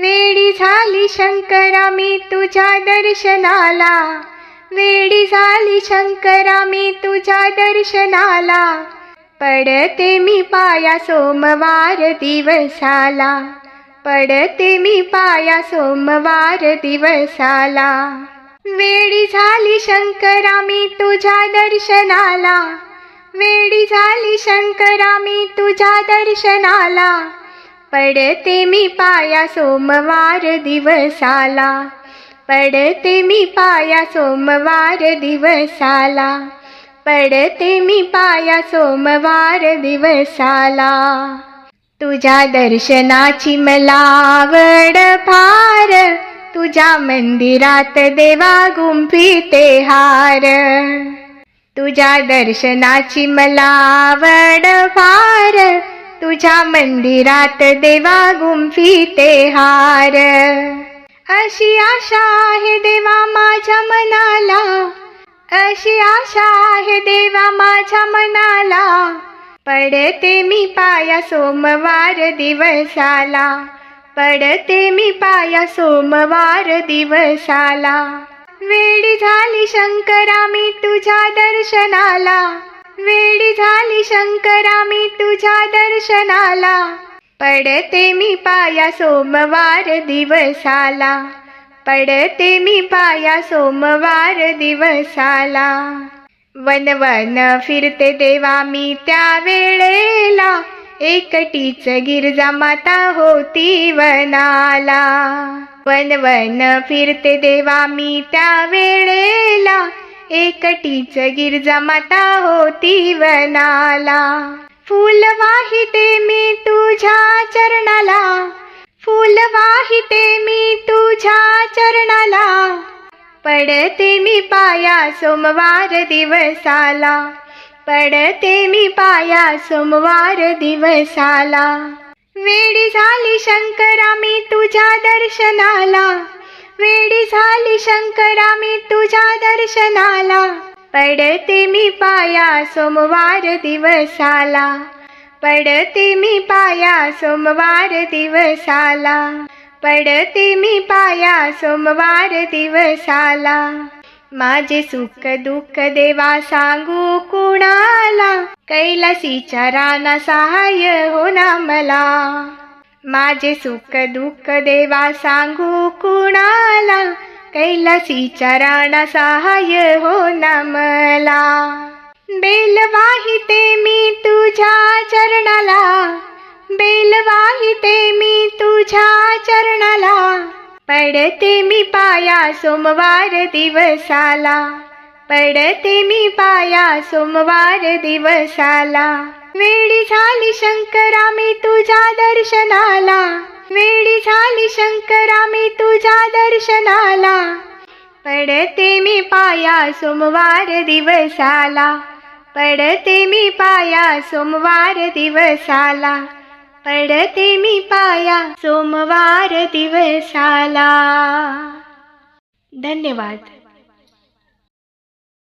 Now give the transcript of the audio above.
वेडी झाली शंकरा मी तुझ्या दर्शनाला. वेडी झाली शंकरा मी तुझ्या दर्शनाला. पडते मी पाया सोमवार दिवसाला. पडते मी पाया सोमवार दिवसाला. वेडी झाली शंकरा मी तुझ्या दर्शनाला. वेडी झाली शंकरा मी तुझ्या दर्शनाला. पडते मी पाया सोमवार दिवसाला. पडते मी पाया सोमवार दिवसाला. पडते मी पाया सोमवार दिवसाला. तुझ्या दर्शनाची मला आवड फार. तुझ्या मंदिरात देवा गुंफिते हार. तुझ्या दर्शनाची मला आवड फार. तुझ्या मंदिरात देवा गुंफिते हार. अशी आशा आहे देवा माझ्या मनाला. अशी आशा आहे देवा माझ्या मनाला. पडते मी पाया सोमवार दिवसाला. पडते मी पाया सोमवार दिवसाला. वेळी झाली शंकरा मी तुझ्या दर्शनाला. वेळी झाली शंकरा मी तुझ्या दर्शनाला. पडते मी पाया सोमवार दिवसाला. पडते मी पाया सोमवार दिवसाला. वन वन फिरते देवा मी त्या वेळेला. एकटीच गिरजा माता होती वनाला. वन वन फिरते देवा मी त्या वेळेला. एकटीच गिरजा माता होती वनाला. फूल वाहिते मी तुझ्या चरणाला. फूल वाहिते मी तुझ्या चरणाला. पडते मी पाया सोमवार दिवसाला. पडते मी पाया सोमवार दिवसाला. वेळी झाली शंकरा मी तुझ्या दर्शनाला. वेडी झाली शंकरा मी तुझ्या दर्शनाला. पडते मी पाया सोमवार दिवसाला. पडते मी पाया सोमवार दिवसाला. पडते मी पाया सोमवार दिवसाला. माझे सुख दुःख देवा सांगू कुणाला? कैलासीच्या राना सहाय्य हो ना मला. माझे सुख दुःख देवा सांगू कुणाला? कैलासीच्या राणा सहाय्य हो ना मला. बेल वाहिते मी तुझ्या चरणाला. बेल वाहिते मी तुझ्या चरणाला. पडते मी पाया सोमवार दिवसाला. पडते मी पाया सोमवार दिवसाला. वेडी झाली शंकरा मी तुझ्या दर्शनाला. वेडी झाली शंकरा मी तुझ्या दर्शनाला. पडते मी पाया सोमवार दिवसाला. पडते मी पाया सोमवार दिवसाला. पडते मी पाया सोमवार दिवसाला. धन्यवाद.